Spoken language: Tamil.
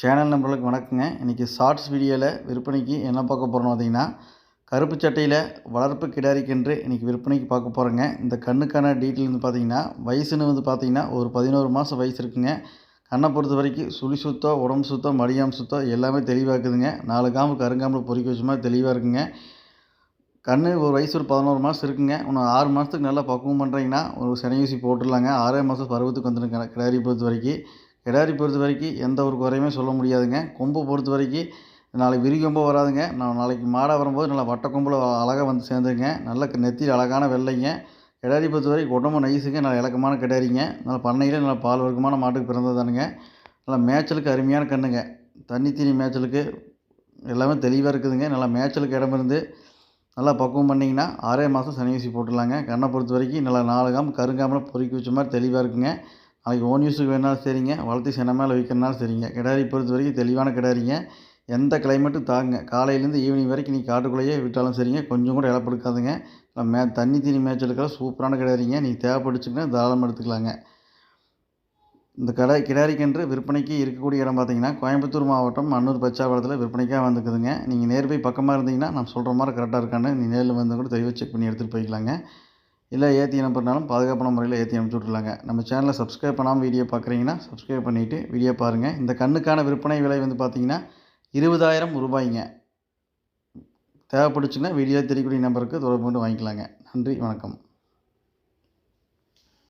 சேனல் நம்பர்களுக்கு வணக்கங்க. இன்றைக்கி ஷார்ட்ஸ் வீடியோவில் விற்பனைக்கு என்ன பார்க்க போகிறோம் பார்த்தீங்கன்னா கருப்பு சட்டையில் வளர்ப்பு கிடாரிக்கென்று கன்று இன்றைக்கி விற்பனைக்கு பார்க்க போகிறோங்க இந்த கண்ணுக்கான டீட்டெயில் வந்து பார்த்தீங்கன்னா வயசுன்னு வந்து பார்த்திங்கன்னா ஒரு பதினோரு மாதம் வயசு இருக்குங்க. கண்ணை பொறுத்த வரைக்கும் சுழி சுத்தம் உடம்பு சுத்தம் மடியாம் சுத்தம் எல்லாமே தெளிவாக இருக்குதுங்க. நாலு காம்பு கருங்காம்பில் பொறிக்க வச்ச மாதிரி தெளிவாக இருக்குங்க. கண் ஒரு வயசு ஒரு பதினோரு மாதம் இருக்குங்க. இன்னும் ஆறு மாதத்துக்கு நல்லா பக்குவம் பண்ணுறீங்கன்னா ஒரு சனையூசி போட்டுடலாங்க. ஆறே மாதம் பருவத்துக்கு வந்துடுங்க கிடாரி பொறுத்த வரைக்கும். கிடாரி பொறுத்த வரைக்கும் எந்த ஒரு குறையுமே சொல்ல முடியாதுங்க. கொம்பு பொறுத்த வரைக்கும் நாளைக்கு விரி கொம்பு வராதுங்க. நான் நாளைக்கு மாடாக வரும்போது நல்லா வட்ட கொம்பில் அழகாக வந்து சேர்ந்துருங்க. நல்ல நெத்தியில் அழகான வெள்ளைங்க. கிடாரி பொறுத்த வரைக்கும் உடம்பு நைஸுங்க நல்லா இலக்கமான கிடாரிங்க. நல்லா பண்ணையில் நல்லா பால் வர்க்கமான மாட்டுக்கு பிறந்ததானுங்க நல்லா மேய்ச்சலுக்கு அருமையான கண்ணுங்க. தண்ணி தீனி மேய்ச்சலுக்கு எல்லாமே தெளிவாக இருக்குதுங்க. நல்லா மேய்ச்சலுக்கு இடம் இருந்து நல்லா பக்குவம் பண்ணிங்கன்னா ஆறே மாதம் சனி ஊசி போட்டுடலாங்க. கண்ணை பொறுத்த வரைக்கும் நல்லா நாலு காம் கருங்காமல் பொறுக்கி வச்ச மாதிரி தெளிவாக இருக்குங்க. நாளைக்கு ஓன் யூஸுக்கு வேணாலும் சரிங்க. வளர்த்து சென மேலே வைக்கிறனாலும் சரிங்க. கிடாரி பொறுத்த வரைக்கும் தெளிவான கிடாரிங்க. எந்த கிளைமேட்டும் தாங்க காலையிலேருந்து ஈவினிங் வரைக்கும் நீங்கள் காட்டுக்குள்ளேயே விட்டாலும் சரிங்க. கொஞ்சம் கூட இழப்படுக்காதுங்க மே தண்ணி தீனி மேய்ச்சலுக்கெல்லாம் சூப்பரான கிடாரிங்க. நீங்கள் தேவைப்படுச்சுங்கன்னா தாராளமாக எடுத்துக்கலாங்க. இந்த கடை கிடாரிக்கன்று விற்பனைக்கு இருக்கக்கூடிய இடம் பார்த்தீங்கன்னா கோயம்புத்தூர் மாவட்டம் அன்னூர் பச்சாவளத்தில் விற்பனைக்காக வந்துக்குதுங்க நீங்கள் நேர் போய் பக்கமாக இருந்தீங்கன்னா நான் சொல்கிற மாதிரி கரெக்டாக இருக்கான்னு நீ நேரில் வந்து கூட தெளிவாக செக் பண்ணி எடுத்துகிட்டு போய்க்கலாங்க. இல்லை ஏற்றி அனுப்புறனாலும் பாதுகாப்பான முறையில் ஏற்றி அனுப்பிச்சி விட்ருலாங்க நம்ம சேனலை சப்ஸ்கிரைப் பண்ணாமல் வீடியோ பார்க்குறீங்கன்னா சப்ஸ்கிரைப் பண்ணிவிட்டு வீடியோ பாருங்கள் இந்த கண்ணுக்கான விற்பனை விலை வந்து பார்த்தீங்கன்னா இருபதாயிரம் ரூபாய்ங்க. தேவைப்படுச்சுன்னா வீடியோ தெரியக்கூடிய நம்பருக்கு தொடர்பு கொண்டு வாங்கிக்கலாங்க. நன்றி வணக்கம்.